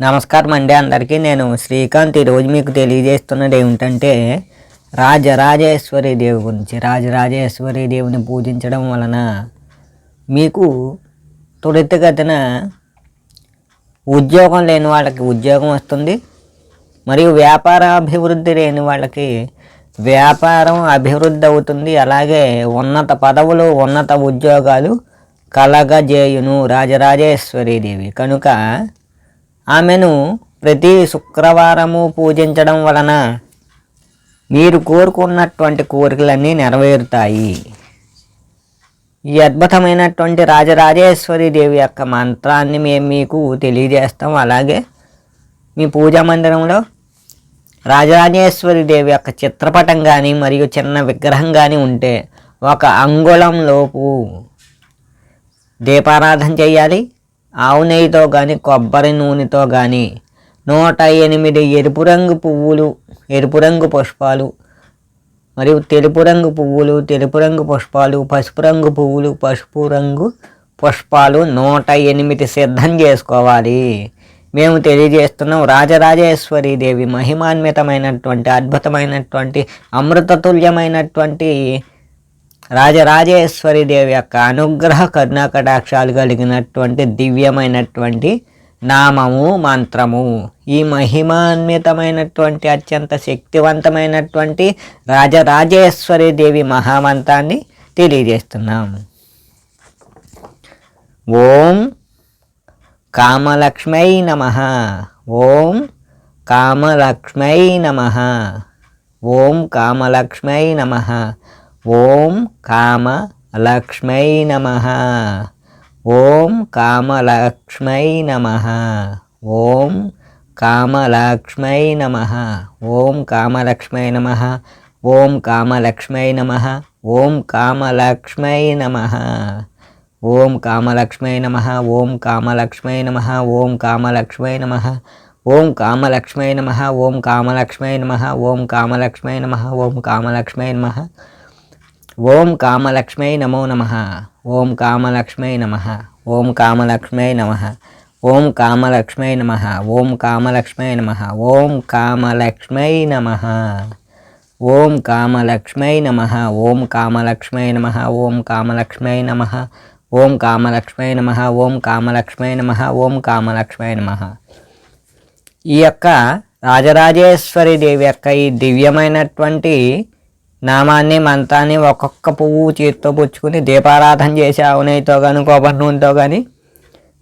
నమస్కారం అండి అందరికీ. నేను శ్రీకాంత్ ఈరోజు మీకు తెలియజేస్తున్నది ఏమిటంటే రాజరాజేశ్వరి దేవి గురించి. రాజరాజేశ్వరి దేవుని పూజించడం వలన మీకు త్వరితగతిన ఉద్యోగం లేని వాళ్ళకి ఉద్యోగం వస్తుంది. మరియు వ్యాపార అభివృద్ధి లేని వాళ్ళకి వ్యాపారం అభివృద్ధి అవుతుంది. అలాగే ఉన్నత పదవులు ఉన్నత ఉద్యోగాలు కలగజేయును రాజరాజేశ్వరి దేవి. కనుక ఆమెను ప్రతి శుక్రవారము పూజించడం వలన మీరు కోరుకున్నటువంటి కోరికలన్నీ నెరవేరుతాయి. ఈ అద్భుతమైనటువంటి రాజరాజేశ్వరి దేవి యొక్క మంత్రాన్ని మేము మీకు తెలియజేస్తాం. అలాగే మీ పూజా మందిరంలో రాజరాజేశ్వరి దేవి యొక్క చిత్రపటం కానీ మరియు చిన్న విగ్రహం కానీ ఉంటే ఒక అంగుళం లోపు దీపారాధన చేయాలి. ఆవు నెయ్యితో కానీ కొబ్బరి నూనెతో కానీ నూట ఎనిమిది ఎరుపు రంగు పువ్వులు ఎరుపు రంగు పుష్పాలు మరియు తెలుపు రంగు పువ్వులు తెలుపు రంగు పుష్పాలు పసుపు రంగు పువ్వులు పసుపు రంగు పుష్పాలు నూట ఎనిమిది సిద్ధం చేసుకోవాలి. మేము తెలియజేస్తున్నాం రాజరాజేశ్వరి దేవి మహిమాన్వితమైనటువంటి అద్భుతమైనటువంటి అమృతతుల్యమైనటువంటి రాజరాజేశ్వరి దేవి యొక్క అనుగ్రహ కరుణాకటాక్షాలు కలిగినటువంటి దివ్యమైనటువంటి నామము మంత్రము. ఈ మహిమాన్వితమైనటువంటి అత్యంత శక్తివంతమైనటువంటి రాజరాజేశ్వరి దేవి మహామంత్రాన్ని తెలియజేస్తున్నాం ఓం కామలక్ష్మై నమ. ఓం కామలక్ష్మై నమ. ఓం కామలక్ష్మై నమ. ఓం కామ లక్ష్మై నమ ఓం కామలక్ష్మై నమ ఓం కామలక్ష్మై నమ ఓం కామలక్ష్మై నమ ఓం కామలక్ష్మై నమ ఓం కామలక్ష్మై నమ ఓం కామలక్ష్మై నమ ఓం కామలక్ష్మై నమ ఓం కామలక్ష్మై నమ ఓం కామలక్ష్మై నమ ఓం కామలక్ష్మై నమ ఓం కామలక్ష్మై నమ ఓం కామలక్ష్మై నమ ఓం కామలక్ష్మై నమో నమ ఓం కామలక్ష్మై నమ ఓం కామలక్ష్మై నమ ఓం కామలక్ష్మై నమ ఓం కామలక్ష్మై నమ ఓం కామలక్ష్మై నమ ఓం కామలక్ష్మై నమ ఓం కామలక్ష్మై నమ ఓం కామలక్ష్మై నమ ఓం కామలక్ష్మై నమ ఓం కామలక్ష్మై నమ ఓం కామలక్ష్మై నమ ఈ యొక్క రాజరాజేశ్వరి దేవి యొక్క ఈ దివ్యమైనటువంటి నామాన్ని మంత్రాన్ని ఒక్కొక్క పువ్వు చేతితో పుచ్చుకుని దీపారాధన చేసి ఆవునేయితో కానీ కొబ్బరి నూనెతో కానీ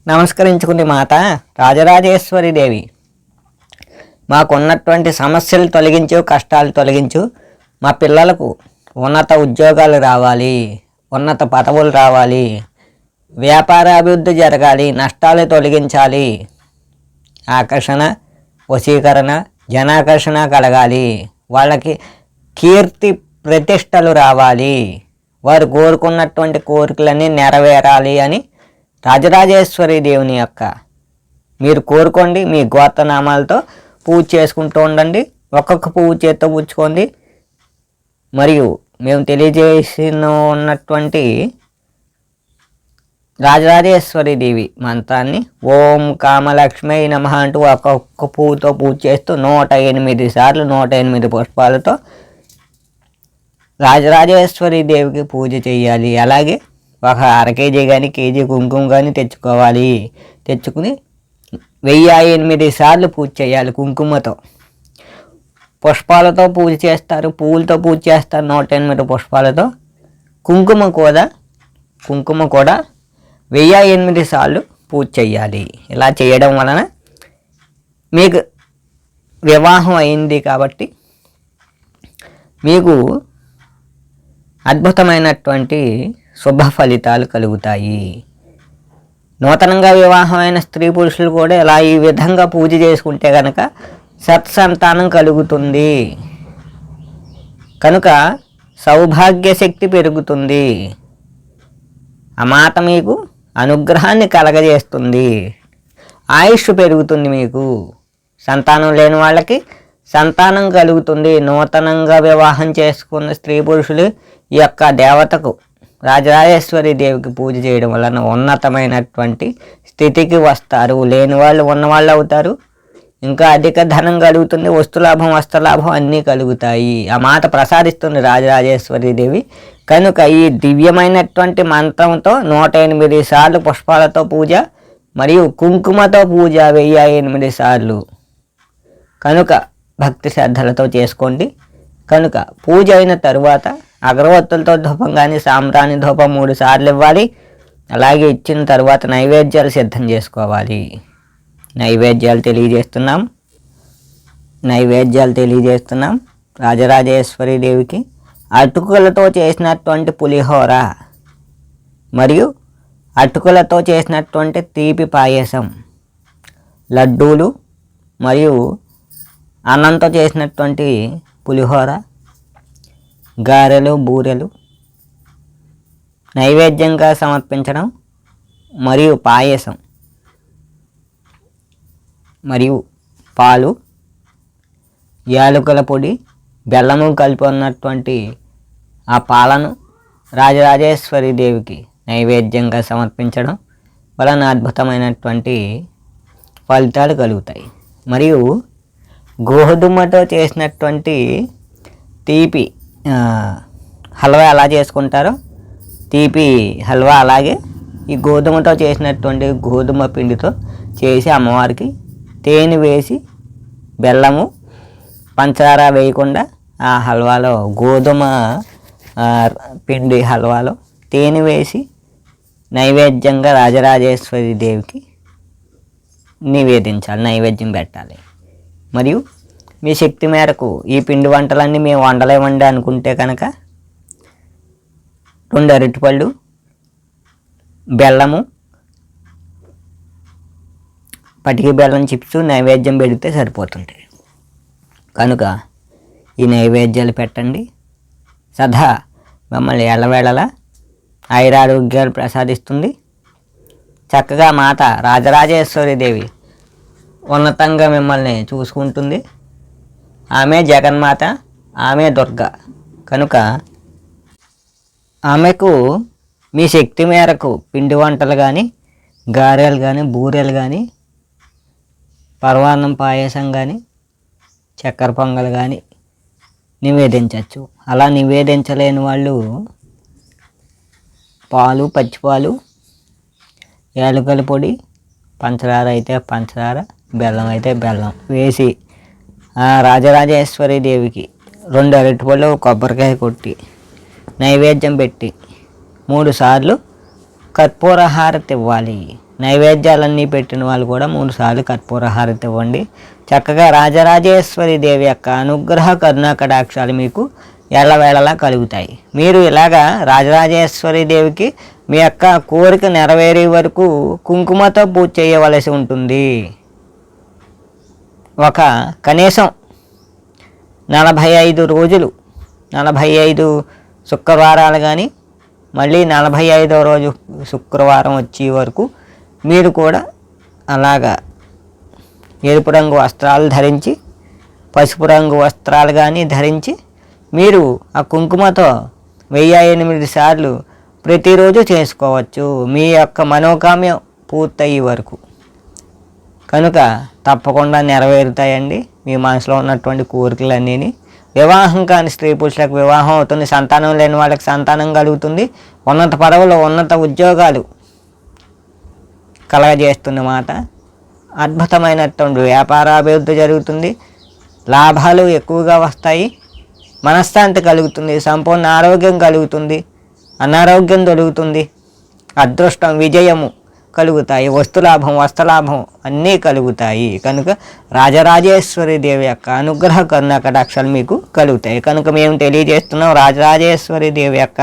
నమస్కరించుకుంది మాత రాజరాజేశ్వరి దేవి. మాకున్నటువంటి సమస్యలు తొలగించు కష్టాలు తొలగించు. మా పిల్లలకు ఉన్నత ఉద్యోగాలు రావాలి ఉన్నత పదవులు రావాలి. వ్యాపార అభివృద్ధి జరగాలి నష్టాలు తొలగించాలి. ఆకర్షణ వశీకరణ జనాకర్షణ కలగాలి. వాళ్ళకి కీర్తి ప్రతిష్టలు రావాలి. వారు కోరుకున్నటువంటి కోరికలన్నీ నెరవేరాలి అని రాజరాజేశ్వరి దేవుని యొక్క మీరు కోరుకోండి మీ గోత్రనామాలతో పూజ చేసుకుంటూ ఉండండి ఒక్కొక్క పువ్వు చేత్తో పుచ్చుకోండి మరియు మేము తెలియజేసిన ఉన్నటువంటి రాజరాజేశ్వరి దేవి మంత్రాన్ని ఓం కామలక్ష్మీ నమ అంటూ ఒక్కొక్క పువ్వుతో పూజ చేస్తూ నూట ఎనిమిది సార్లు నూట ఎనిమిది పుష్పాలతో రాజరాజేశ్వరి దేవికి పూజ చేయాలి అలాగే ఒక అర కేజీ కానీ కేజీ కుంకుమ కానీ తెచ్చుకోవాలి. తెచ్చుకుని వెయ్యి ఎనిమిది సార్లు పూజ చేయాలి కుంకుమతో. పుష్పాలతో పూజ చేస్తారు పువ్వులతో పూజ చేస్తారు నూట ఎనిమిది పుష్పాలతో. కుంకుమ కూడా కుంకుమ కూడా వెయ్యి ఎనిమిది సార్లు పూజ చేయాలి ఇలా చేయడం వలన మీకు వివాహం అయింది కాబట్టి మీకు అద్భుతమైనటువంటి శుభ ఫలితాలు కలుగుతాయి. నూతనంగా వివాహమైన స్త్రీ పురుషులు కూడా ఇలా ఈ విధంగా పూజ చేసుకుంటే కనుక సత్సంతానం కలుగుతుంది. కనుక సౌభాగ్య శక్తి పెరుగుతుంది. ఆ మాత మీకు అనుగ్రహాన్ని కలగజేస్తుంది. ఆయుష్ పెరుగుతుంది మీకు. సంతానం లేని వాళ్ళకి సంతానం కలుగుతుంది. నూతనంగా వివాహం చేసుకున్న స్త్రీ పురుషులు ఈ యొక్క దేవతకు రాజరాజేశ్వరి దేవికి పూజ చేయడం వలన ఉన్నతమైనటువంటి స్థితికి వస్తారు. లేని వాళ్ళు ఉన్నవాళ్ళు అవుతారు. ఇంకా అధిక ధనం కలుగుతుంది. వస్తులాభం వస్త్రలాభం అన్నీ కలుగుతాయి. ఆ మాట ప్రసాదిస్తుంది రాజరాజేశ్వరి దేవి. కనుక ఈ దివ్యమైనటువంటి మంత్రంతో నూట ఎనిమిది సార్లు పుష్పాలతో పూజ మరియు కుంకుమతో పూజ వెయ్యి ఎనిమిది సార్లు. కనుక భక్తి శ్రద్ధలతో చేసుకోండి. కనుక పూజ అయిన తరువాత అగరవత్తులతో ధూపం కానీ సాంబ్రాణి ధూపం మూడు సార్లు ఇవ్వాలి. అలాగే ఇచ్చిన తర్వాత నైవేద్యాలు సిద్ధం చేసుకోవాలి. నైవేద్యాలు తెలియజేస్తున్నాం. నైవేద్యాలు తెలియజేస్తున్నాం. రాజరాజేశ్వరి దేవికి అటుకులతో చేసినటువంటి పులిహోర మరియు అటుకులతో చేసినటువంటి తీపి పాయసం లడ్డూలు మరియు అన్నంతో చేసినటువంటి పులిహోర గారెలు బూరెలు నైవేద్యంగా సమర్పించడం మరియు పాయసం మరియు పాలు యాలకుల పొడి బెల్లము కలిపి ఉన్నటువంటి ఆ పాలను రాజరాజేశ్వరి దేవికి నైవేద్యంగా సమర్పించడం వలన అద్భుతమైనటువంటి ఫలితాలు కలుగుతాయి. మరియు గోధుమతో చేసినటువంటి తీపి హల్వా ఎలా చేసుకుంటారో తీపి హల్వా అలాగే ఈ గోధుమతో చేసినటువంటి గోధుమ పిండితో చేసి అమ్మవారికి తేనె వేసి బెల్లము పంచదార వేయకుండా ఆ హల్వాలో గోధుమ పిండి హల్వాలో తేనె వేసి నైవేద్యంగా రాజరాజేశ్వరి దేవికి నివేదించాలి నైవేద్యం పెట్టాలి. మరియు మీ శక్తి మేరకు ఈ పిండి వంటలన్నీ మేము వండలేమండి అనుకుంటే కనుక రెండు అరటిపళ్ళు బెల్లము పటికి బెల్లం చిప్స్ నైవేద్యం పెడితే సరిపోతుంది. కనుక ఈ నైవేద్యాలు పెట్టండి. సదా మమ్మల్ని ఎలవేళలా ఆయురారోగ్యాలు ప్రసాదిస్తుంది. చక్కగా మాత రాజరాజేశ్వరి దేవి ఉన్నతంగా మిమ్మల్ని చూసుకుంటుంది. ఆమె జగన్మాత ఆమె దుర్గ. కనుక ఆమెకు మీ శక్తి మేరకు పిండి వంటలు కానీ గారెలు కానీ బూరెలు కానీ పర్వాన్నం పాయసం కానీ చక్కెర పొంగలు కానీ నివేదించవచ్చు అలా నివేదించలేని వాళ్ళు పాలు పచ్చిపాలు యాలకుల పొడి పంచదార అయితే పంచదార బెల్లం అయితే బెల్లం వేసి రాజరాజేశ్వరి దేవికి రెండు అరటిపళ్ళు కొబ్బరికాయ కొట్టి నైవేద్యం పెట్టి మూడు సార్లు కర్పూర హారతి ఇవ్వాలి. నైవేద్యాలన్నీ పెట్టిన వాళ్ళు కూడా మూడు సార్లు కర్పూర హారతి ఇవ్వండి. చక్కగా రాజరాజేశ్వరి దేవి యొక్క అనుగ్రహ కరుణా కటాక్షాలు మీకు ఎల్లవేళలా కలుగుతాయి. మీరు ఇలాగా రాజరాజేశ్వరి దేవికి మీ యొక్క కోరిక నెరవేరే వరకు కుంకుమతో పూజ చేయవలసి ఉంటుంది. ఒక కనీసం నలభై ఐదు రోజులు నలభై ఐదు శుక్రవారాలు కానీ మళ్ళీ నలభై ఐదో రోజు శుక్రవారం వచ్చే వరకు మీరు కూడా అలాగా ఎరుపు రంగు వస్త్రాలు ధరించి పసుపు రంగు వస్త్రాలు కానీ ధరించి మీరు ఆ కుంకుమతో వెయ్యి ఎనిమిది సార్లు ప్రతిరోజు చేసుకోవచ్చు. మీ యొక్క మనోకామ్యం పూర్తయ్యే వరకు. కనుక తప్పకుండా నెరవేరుతాయండి. మీ మనసులో ఉన్నటువంటి కోరికలన్నీ వివాహం కాని స్త్రీ పురుషులకు వివాహం అవుతుంది. సంతానం లేని వాళ్ళకి సంతానం కలుగుతుంది. ఉన్నత పదవులు ఉన్నత ఉద్యోగాలు కలగజేస్తుంది మాట. అద్భుతమైనటువంటి వ్యాపారాభివృద్ధి జరుగుతుంది. లాభాలు ఎక్కువగా వస్తాయి. మనశ్శాంతి కలుగుతుంది. సంపూర్ణ ఆరోగ్యం కలుగుతుంది. అనారోగ్యం దొరుకుతుంది. అదృష్టం విజయము. కలుగుతాయి. వస్తులాభం వస్త్రలాభం అన్నీ కలుగుతాయి. కనుక రాజరాజేశ్వరి దేవి యొక్క అనుగ్రహ కరుణ మీకు కలుగుతాయి. కనుక మేము తెలియజేస్తున్నాం రాజరాజేశ్వరి దేవి యొక్క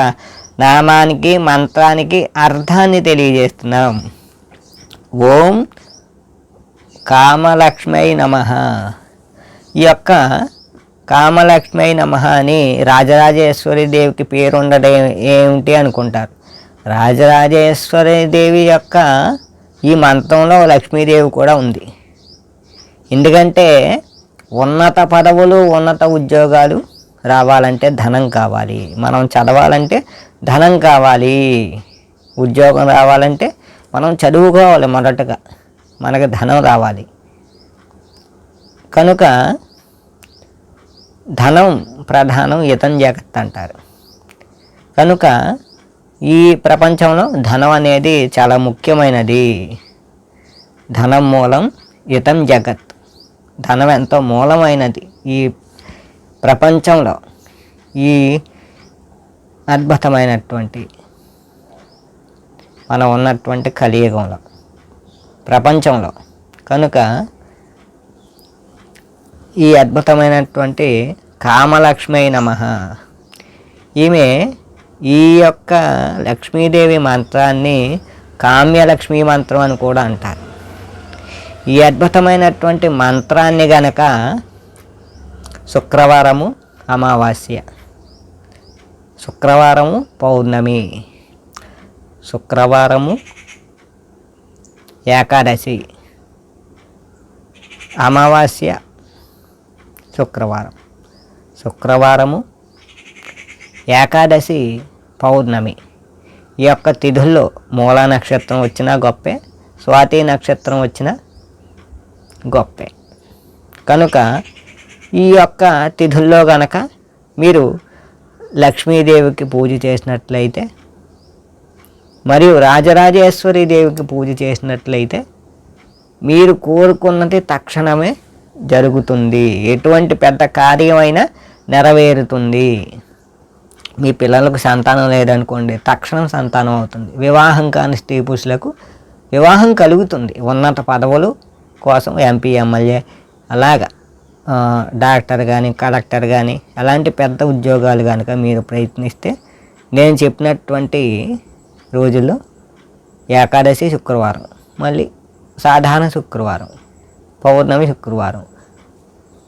నామానికి మంత్రానికి అర్థాన్ని తెలియజేస్తున్నాం. ఓం కామలక్ష్మై నమ. ఈ యొక్క కామలక్ష్మై నమ అని రాజరాజేశ్వరి దేవికి పేరు ఉండడం ఏమిటి అనుకుంటారు? రాజరాజేశ్వరి దేవి యొక్క ఈ మంత్రంలో లక్ష్మీదేవి కూడా ఉంది. ఎందుకంటే ఉన్నత పదవులు ఉన్నత ఉద్యోగాలు రావాలంటే ధనం కావాలి. మనం చదవాలంటే ధనం కావాలి. ఉద్యోగం రావాలంటే మనం చదువుకోవాలి మొదటగా. మనకు ధనం రావాలి. కనుక ధనం ప్రధానం ఇతం జగత్ అంటారు. కనుక ఈ ప్రపంచంలో ధనం అనేది చాలా ముఖ్యమైనది. ధనం మూలం ఇతం జగత్. ధనం ఎంతో మూలమైనది. ఈ ప్రపంచంలో ఈ అద్భుతమైనటువంటి మనం ఉన్నటువంటి కలియుగంలో ప్రపంచంలో కనుక ఈ అద్భుతమైనటువంటి కామలక్ష్మి నమ. ఈమె ఈ యొక్క లక్ష్మీదేవి మంత్రాన్ని కామ్యలక్ష్మీ మంత్రం అని కూడా అంటారు. ఈ అద్భుతమైనటువంటి మంత్రాన్ని గనక శుక్రవారము అమావాస్య శుక్రవారము పౌర్ణమి శుక్రవారము ఏకాదశి అమావాస్య శుక్రవారం శుక్రవారము ఏకాదశి పౌర్ణమి. ఈ యొక్క తిథుల్లో మూలా నక్షత్రం వచ్చినా గొప్పే స్వాతి నక్షత్రం వచ్చినా గొప్పే. కనుక ఈ యొక్క తిథుల్లో గనక మీరు లక్ష్మీదేవికి పూజ చేసినట్లయితే మరియు రాజరాజేశ్వరి దేవికి పూజ చేసినట్లయితే మీరు కోరుకున్నది తక్షణమే జరుగుతుంది. ఎటువంటి పెద్ద కార్యమైనా నెరవేరుతుంది. మీ పిల్లలకు సంతానం లేదనుకోండి తక్షణం సంతానం అవుతుంది. వివాహం కాని స్త్రీ పురుషులకు వివాహం కలుగుతుంది. ఉన్నత పదవులు కోసం ఎంపీ ఎమ్మెల్యే అలాగా డాక్టర్ కానీ కలెక్టర్ కానీ అలాంటి పెద్ద ఉద్యోగాలు కనుక మీరు ప్రయత్నిస్తే నేను చెప్పినటువంటి రోజుల్లో ఏకాదశి శుక్రవారం మళ్ళీ సాధారణ శుక్రవారం పౌర్ణమి శుక్రవారం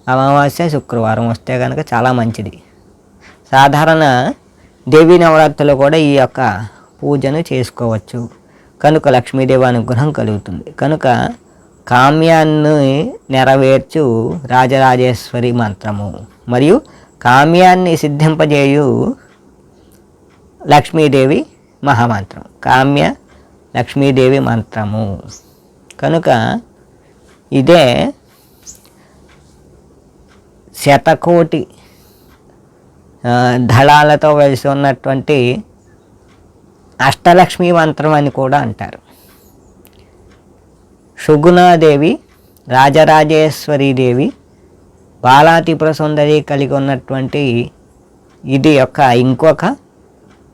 అమావాస్య శుక్రవారం వస్తే కనుక చాలా మంచిది. సాధారణ దేవీ నవరాత్రులు కూడా ఈ యొక్క పూజను చేసుకోవచ్చు. కనుక లక్ష్మీదేవి అనుగ్రహం కలుగుతుంది. కనుక కామ్యాన్ని నెరవేర్చు రాజరాజేశ్వరి మంత్రము. మరియు కామ్యాన్ని సిద్ధింపజేయు లక్ష్మీదేవి మహామంత్రం. కామ్య లక్ష్మీదేవి మంత్రము. కనుక ఇదే శతకోటి దళాలతో వెలిసి ఉన్నటువంటి అష్టలక్ష్మి మంత్రం అని కూడా అంటారు. సుగుణాదేవి రాజరాజేశ్వరి దేవి బాలాతిపుర సుందరి కలిగి ఉన్నటువంటి ఇది యొక్క ఇంకొక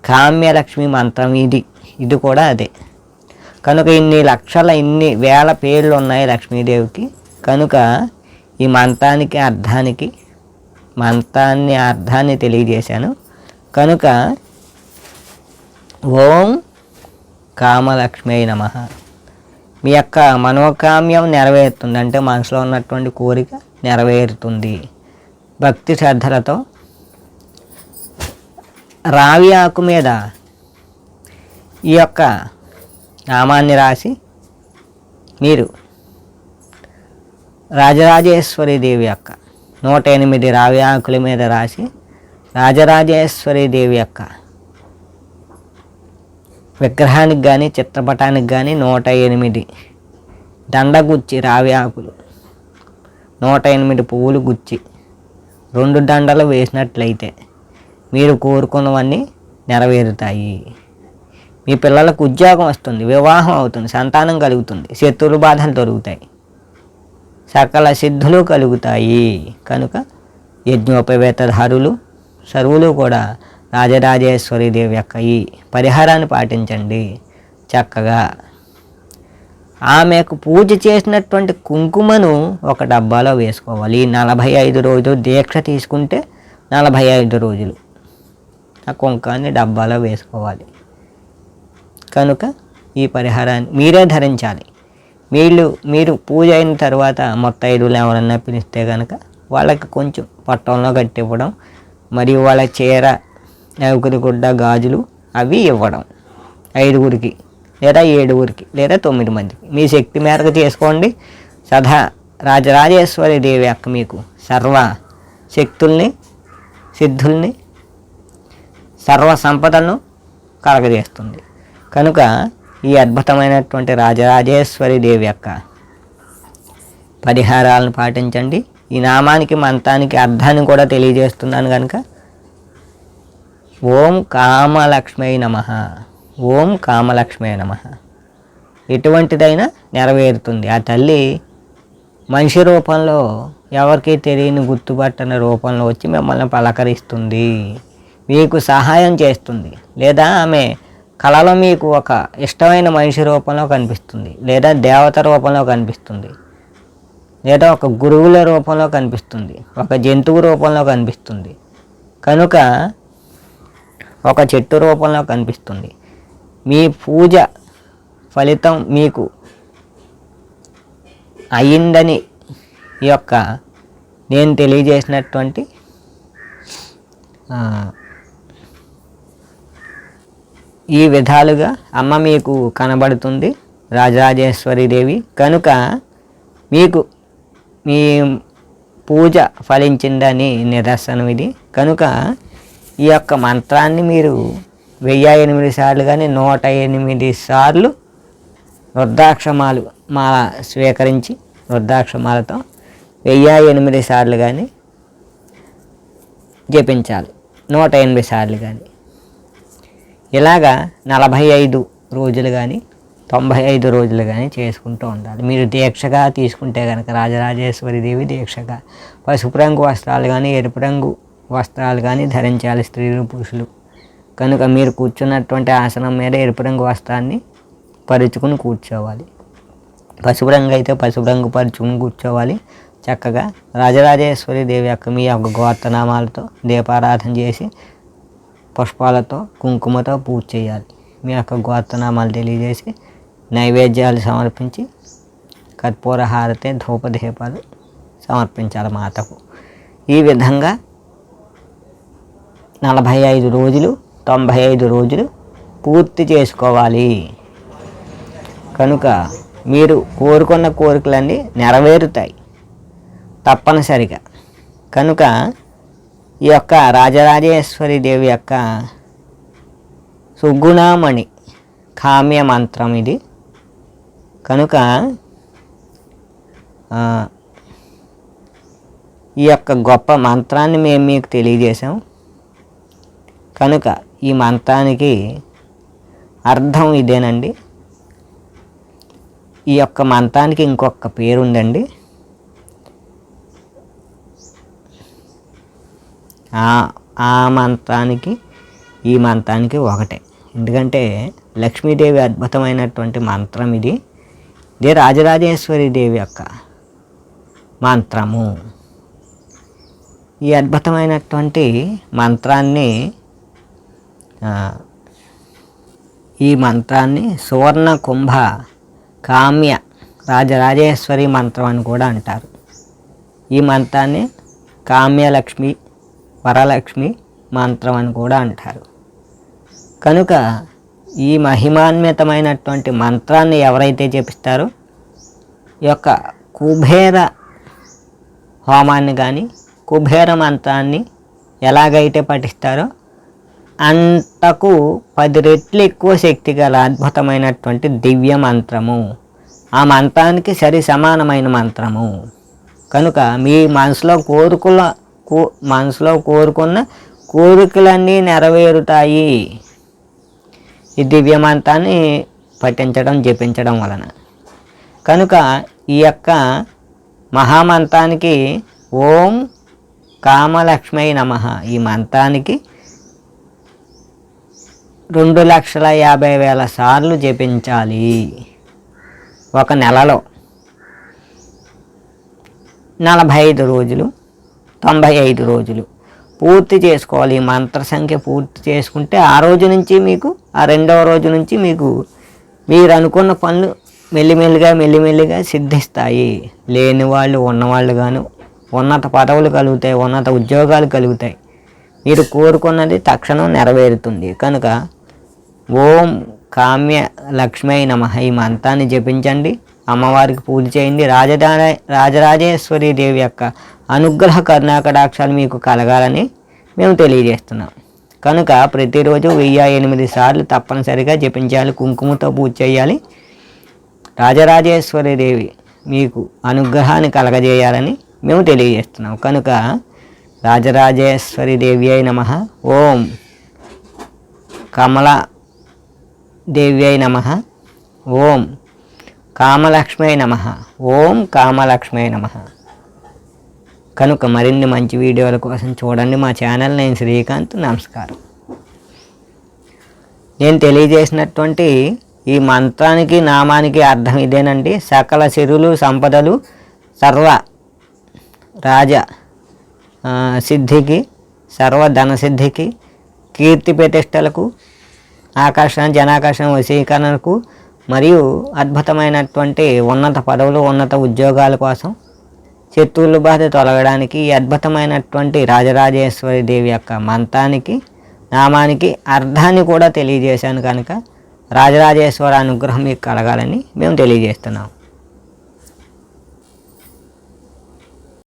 కామ్యలక్ష్మి మంత్రం ఇది. ఇది కూడా అదే. కనుక ఇన్ని లక్షల ఇన్ని వేల పేర్లు ఉన్నాయి లక్ష్మీదేవికి. కనుక ఈ మంత్రానికి అర్థానికి మంత్రాన్ని అర్థాన్ని తెలియజేశాను. కనుక ఓం కామలక్ష్మి నమ. మీ యొక్క మనోకామ్యం నెరవేరుతుంది. అంటే మనసులో ఉన్నటువంటి కోరిక నెరవేరుతుంది. భక్తి శ్రద్ధలతో రావి ఆకు మీద ఈ యొక్క నామాన్ని రాసి మీరు రాజరాజేశ్వరి దేవి యొక్క నూట ఎనిమిది రావి ఆకుల మీద రాసి రాజరాజేశ్వరి దేవి యొక్క విగ్రహానికి కానీ చిత్రపటానికి కానీ నూట ఎనిమిది దండ గుచ్చి రావి ఆకులు. నూట ఎనిమిది పువ్వులు గుచ్చి రెండు దండలు వేసినట్లయితే మీరు కోరుకున్నవన్నీ నెరవేరుతాయి. మీ పిల్లలకు ఉద్యోగం వస్తుంది వివాహం అవుతుంది సంతానం కలుగుతుంది శత్రువుల బాధలు దొరుకుతాయి సకల సిద్ధులు కలుగుతాయి. కనుక యజ్ఞోపవేతధారులు సర్వులు కూడా రాజరాజేశ్వరి దేవి యొక్క ఈ పరిహారాన్ని పాటించండి. చక్కగా. ఆమెకు పూజ చేసినటువంటి కుంకుమను ఒక డబ్బాలో వేసుకోవాలి. ఈ నలభై ఐదు రోజులు దీక్ష తీసుకుంటే నలభై ఐదు రోజులు. ఆ కుంకాన్ని డబ్బాలో వేసుకోవాలి. కనుక ఈ పరిహారాన్ని మీరే ధరించాలి. వీళ్ళు మీరు పూజ అయిన తర్వాత మొత్తైదులు ఎవరన్నా పిలిస్తే కనుక వాళ్ళకి కొంచెం పట్టంలో కట్టివ్వడం మరియు వాళ్ళ చీర నౌకరి గుడ్డ గాజులు అవి ఇవ్వడం. ఐదుగురికి లేదా ఏడుగురికి లేదా తొమ్మిది మందికి. మీ శక్తి మేరకు చేసుకోండి. సదా రాజరాజేశ్వరి దేవి యొక్క మీకు సర్వ శక్తుల్ని సిద్ధుల్ని సర్వ సంపదను కలగజేస్తుంది. కనుక ఈ అద్భుతమైనటువంటి రాజరాజేశ్వరి దేవి యొక్క పరిహారాలను పాటించండి. ఈ నామానికి మంత్రానికి అర్థాన్ని కూడా తెలియజేస్తున్నాను కనుక ఓం కామలక్ష్మీ నమ. ఓం కామలక్ష్మీ నమ. ఎటువంటిదైనా నెరవేరుతుంది. ఆ తల్లి మనిషి రూపంలో ఎవరికి తెలియని గుర్తుపట్టని రూపంలో వచ్చి మిమ్మల్ని పలకరిస్తుంది. మీకు సహాయం చేస్తుంది. లేదా ఆమె కళలో మీకు ఒక ఇష్టమైన మనిషి రూపంలో కనిపిస్తుంది లేదా దేవత రూపంలో కనిపిస్తుంది లేదా ఒక గురువుల రూపంలో కనిపిస్తుంది ఒక జంతువు రూపంలో కనిపిస్తుంది. కనుక ఒక చెట్టు రూపంలో కనిపిస్తుంది. మీ పూజ ఫలితం మీకు అయిందని ఈ యొక్క నేను తెలియజేసినటువంటి ఈ విధాలుగా అమ్మ మీకు కనబడుతుంది రాజరాజేశ్వరి దేవి. కనుక మీకు మీ పూజ ఫలించిందని నిదర్శనం ఇది. కనుక ఈ యొక్క మంత్రాన్ని మీరు వెయ్యి ఎనిమిది సార్లు కానీ నూట ఎనిమిది సార్లు వృద్ధాక్షమాలు మాల స్వీకరించి వృద్ధాక్షమాలతో వెయ్యి ఎనిమిది సార్లు కానీ జపించాలి. నూట ఎనిమిది సార్లు కానీ ఇలాగా నలభై ఐదు రోజులు కానీ తొంభై ఐదు రోజులు కానీ చేసుకుంటూ ఉండాలి. మీరు దీక్షగా తీసుకుంటే కనుక రాజరాజేశ్వరి దేవి దీక్షగా పసుపు రంగు వస్త్రాలు కానీ ఎరుపు రంగు వస్త్రాలు కానీ ధరించాలి స్త్రీలు పురుషులు. కనుక మీరు కూర్చున్నటువంటి ఆసనం మీద ఎరుపు రంగు వస్త్రాన్ని పరుచుకుని కూర్చోవాలి. పసుపు రంగు అయితే పసుపు రంగు పరుచుకుని కూర్చోవాలి. చక్కగా రాజరాజేశ్వరి దేవి యొక్క మీ యొక్క గోత్రనామాలతో దీపారాధన చేసి పుష్పాలతో కుంకుమతో పూజ చేయాలి. మీ యొక్క గోత్రనామాలు తెలియజేసి నైవేద్యాలు సమర్పించి కర్పూర హారతి ధూపదీపాలు సమర్పించాలి మాతకు. ఈ విధంగా నలభై ఐదు రోజులు తొంభై ఐదు రోజులు పూర్తి చేసుకోవాలి. కనుక మీరు కోరుకున్న కోరికలన్నీ నెరవేరుతాయి. తప్పనిసరిగా. కనుక ఈ యొక్క రాజరాజేశ్వరి దేవి యొక్క సుగుణామణి కామ్య మంత్రం ఇది. కనుక ఈ యొక్క గొప్ప మంత్రాన్ని మేము మీకు తెలియజేసాం కనుక ఈ మంత్రానికి అర్థం ఇదేనండి. ఈ యొక్క మంత్రానికి ఇంకొక పేరు ఆ మంత్రానికి ఈ మంత్రానికి ఒకటే. ఎందుకంటే లక్ష్మీదేవి అద్భుతమైనటువంటి మంత్రం ఇది. ఇది రాజరాజేశ్వరి దేవి యొక్క మంత్రము. ఈ అద్భుతమైనటువంటి మంత్రాన్ని ఈ మంత్రాన్ని సువర్ణ కుంభ కామ్య రాజరాజేశ్వరి మంత్రం అని కూడా అంటారు. ఈ మంత్రాన్ని కామ్యలక్ష్మి వరలక్ష్మి మంత్రం అని కూడా అంటారు. కనుక ఈ మహిమాన్వితమైనటువంటి మంత్రాన్ని ఎవరైతే జపిస్తారో ఈ యొక్క కుబేర హోమాన్ని కానీ కుబేర మంత్రాన్ని ఎలాగైతే పఠిస్తారో అంతకు పది రెట్లు ఎక్కువ శక్తి గల అద్భుతమైనటువంటి దివ్య మంత్రము. ఆ మంత్రానికి సరి సమానమైన మంత్రము. కనుక మీ మనసులో కోరుకుల కో మనసులో కోరుకున్న కోరికలన్నీ నెరవేరుతాయి. ఈ దివ్య మంత్రాన్ని పఠించడం జపించడం వలన. కనుక ఈ యొక్క మహామంత్రానికి ఓం కామలక్ష్మై నమ. ఈ మంత్రానికి రెండు లక్షల యాభై వేల సార్లు జపించాలి. ఒక నెలలో నలభై ఐదు రోజులు. తొంభై ఐదు రోజులు. పూర్తి చేసుకోవాలి. ఈ మంత్ర సంఖ్య పూర్తి చేసుకుంటే ఆ రోజు నుంచి మీకు ఆ రెండవ రోజు నుంచి మీకు మీరు అనుకున్న పనులు మెల్లిమెల్లిగా మెల్లిమెల్లిగా సిద్ధిస్తాయి. లేని వాళ్ళు ఉన్నవాళ్ళు గాను ఉన్నత పదవులు కలుగుతాయి ఉన్నత ఉద్యోగాలు కలుగుతాయి. మీరు కోరుకున్నది తక్షణం నెరవేరుతుంది. కనుక ఓం కామ్య లక్ష్మీ నమ. ఈ మంత్రాన్ని జపించండి. అమ్మవారికి పూజ చేయండి రాజధాని రాజరాజేశ్వరి దేవి యొక్క అనుగ్రహ కర్ణాకటాక్షాలు మీకు కలగాలని మేము తెలియజేస్తున్నాం. కనుక ప్రతిరోజు వెయ్యి ఎనిమిది సార్లు తప్పనిసరిగా జపించాలి. కుంకుమతో పూజ చేయాలి. రాజరాజేశ్వరి దేవి మీకు అనుగ్రహాన్ని కలగజేయాలని మేము తెలియజేస్తున్నాం. కనుక రాజరాజేశ్వరి దేవి అయి నమ. ఓం కమలా దేవి అయి నమ. ఓం కామలక్ష్మే నమ. ఓం కామలక్ష్మే నమ. కనుక మరిన్ని మంచి వీడియోల కోసం చూడండి మా ఛానల్. నేను శ్రీకాంత్ నమస్కారం. నేను తెలియజేసినటువంటి ఈ మంత్రానికి నామానికి అర్థం ఇదేనండి. సకల సిరులు సంపదలు సర్వ రాజ సిద్ధికి సర్వ ధనసిద్ధికి కీర్తి ప్రతిష్టలకు ఆకర్షణ జనాకర్షణ వశీకరణకు మరియు అద్భుతమైనటువంటి ఉన్నత పదవులు ఉన్నత ఉద్యోగాల కోసం శత్రువుల బాధ తొలగడానికి ఈ అద్భుతమైనటువంటి రాజరాజేశ్వరి దేవి యొక్క మంత్రానికి నామానికి అర్థాన్ని కూడా తెలియజేశాను కనుక రాజరాజేశ్వర అనుగ్రహం మీకు కలగాలని మేము తెలియజేస్తున్నాం.